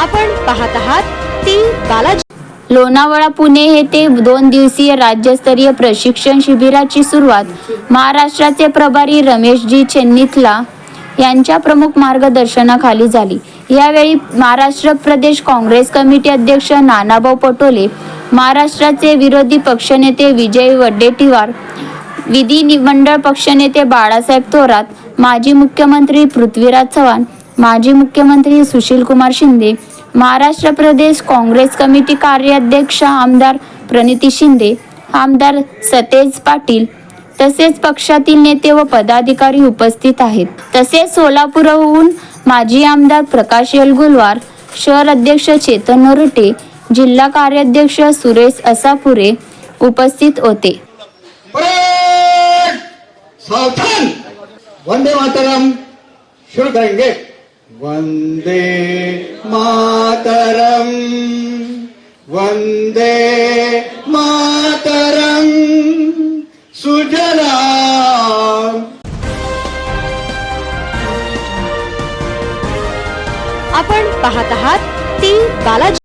आपण पाहत आहात ती बालाजी. लोणावळा पुणे येथे दोन दिवसीय राज्यस्तरीय प्रशिक्षण शिबिराची सुरुवात महाराष्ट्राचे प्रभारी रमेशजी चेन्निथला यांच्या प्रमुख मार्गदर्शनाखाली झाली. यावेळी महाराष्ट्र प्रदेश काँग्रेस कमिटी अध्यक्ष नानाभाऊ पटोले महाराष्ट्राचे विरोधी पक्षनेते विजय वड्डेटीवार विधी मंडळ पक्षनेते बाळासाहेब थोरात माजी मुख्यमंत्री पृथ्वीराज चव्हाण माजी मुख्यमंत्री सुशीलकुमार शिंदे महाराष्ट्र प्रदेश काँग्रेस कमिटी कार्याध्यक्ष आमदार प्रणिती शिंदे आमदार सतेज पाटील तसेच पक्षातील नेते व पदाधिकारी उपस्थित आहेत. तसेच सोलापूरहून माजी आमदार प्रकाश येलगुलवार शहर अध्यक्ष चेतन नरोटे जिल्हा कार्याध्यक्ष सुरेश असापुरे उपस्थित होते. सावधान! वंदे मातरम शुरू करेंगे वंदे मातरम। वंदे मातरम। सुजला आपण पाहत आहात ती बालाजी